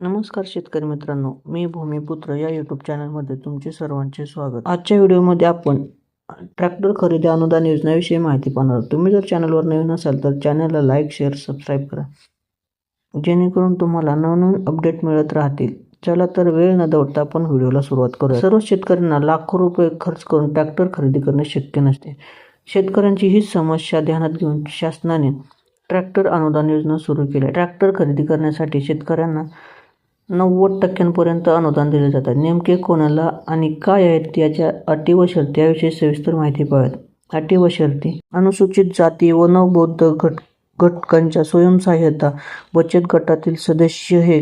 नमस्कार शेतकरी मित्रांनो मी भूमिपुत्र या यूट्यूब चॅनलमध्ये तुमचे सर्वांचे स्वागत. आजच्या व्हिडिओमध्ये आपण ट्रॅक्टर खरेदी अनुदान योजनेविषयी माहिती पाहणार आहोत. तुम्ही जर चॅनलवर नवीन असाल तर चॅनलला लाईक शेअर सबस्क्राईब करा. जेणेकरून तुम्हाला नवनवीन अपडेट मिळत राहतील. चला तर वेळ न दौडता आपण व्हिडिओला सुरुवात करूया. सर्व शेतकऱ्यांना लाखो रुपये खर्च करून ट्रॅक्टर खरेदी करणे शक्य नसते. शेतकऱ्यांची ही समस्या ध्यानात घेऊन शासनाने ट्रॅक्टर अनुदान योजना सुरू केली ट्रॅक्टर खरेदी करण्यासाठी शेतकऱ्यांना नव्वद टक्क्यांपर्यंत अनुदान दिले जातात नेमके कोणाला आणि काय आहेत याच्या अटी व शर्ती याविषयी सविस्तर माहिती पाहत अटी व शर्ती. अनुसूचित जाती व नवबौद्ध घट घटकांच्या स्वयंसहाय्यता बचत गटातील सदस्य हे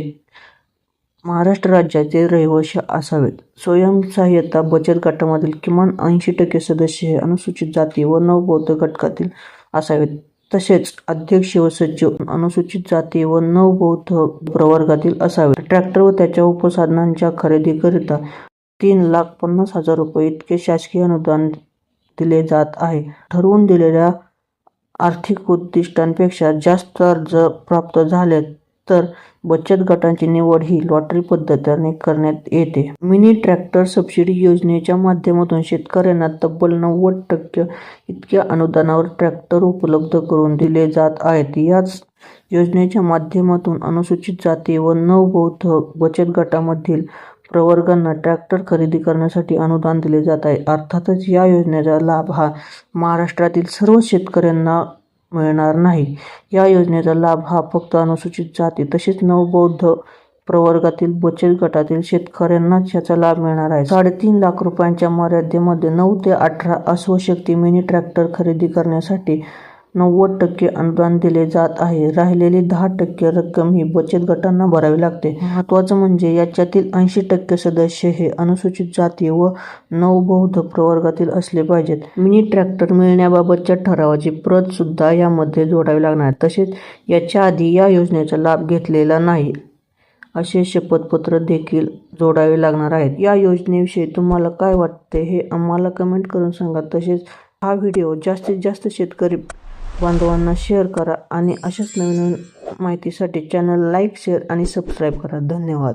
महाराष्ट्र राज्याचे रहिवासी असावेत. स्वयंसहाय्यता बचत गटामधील किमान ऐंशी टक्के सदस्य हे अनुसूचित जाती व नवबौद्ध घटकातील असावेत. तसेच अध्यक्ष व सचिव अनुसूचित जाती व नवबौद्ध प्रवर्गातील असावे. ट्रॅक्टर व त्याच्या उपसाधनांच्या खरेदीकरिता तीन लाख पन्नास हजार रुपये इतके शासकीय अनुदान दिले जात आहे. ठरवून दिलेल्या आर्थिक उद्दिष्टांपेक्षा जास्त अर्ज प्राप्त झाले तर बचत गटांची निवड ही लॉटरी पद्धतीने करण्यात येते. मिनी ट्रॅक्टर सबसिडी योजनेच्या माध्यमातून शेतकऱ्यांना तब्बल नव्वद टक्के इतक्या अनुदानावर ट्रॅक्टर उपलब्ध करून दिले जात आहेत. याच योजनेच्या माध्यमातून अनुसूचित जाती व नवबौद्ध बचत गटामधील प्रवर्गांना ट्रॅक्टर खरेदी करण्यासाठी अनुदान दिले जात आहे. अर्थातच या योजनेचा लाभ हा महाराष्ट्रातील सर्व शेतकऱ्यांना मिळणार नाही. या योजनेचा लाभ हा फक्त अनुसूचित जाती तसेच नवबौद्ध प्रवर्गातील बचत गटातील शेतकऱ्यांनाच याचा लाभ मिळणार आहे. साडेतीन लाख रुपयांच्या मर्यादेमध्ये नऊ ते अठरा अश्वशक्ती मिनी ट्रॅक्टर खरेदी करण्यासाठी नव्वद टक्के अनुदान दिले जात आहे. राहिलेली दहा टक्के रक्कम ही बचत गटांना भरावी लागते. महत्त्वाचं म्हणजे याच्यातील ऐंशी टक्के सदस्य हे अनुसूचित जाती व नवबौद्ध प्रवर्गातील असले पाहिजेत. मिनी ट्रॅक्टर मिळण्याबाबतच्या ठरावाची प्रत सुद्धा यामध्ये जोडावी लागणार. तसेच याच्या आधी या योजनेचा लाभ घेतलेला नाही असे शपथपत्र देखील जोडावे लागणार आहेत. या योजनेविषयी तुम्हाला काय वाटते हे आम्हाला कमेंट करून सांगा. तसेच हा व्हिडिओ जास्तीत जास्त शेतकरी बांधवांना शेअर करा आणि अशाच नवीन नवीन माहितीसाठी चॅनल लाईक शेअर आणि सबस्क्राईब करा. धन्यवाद.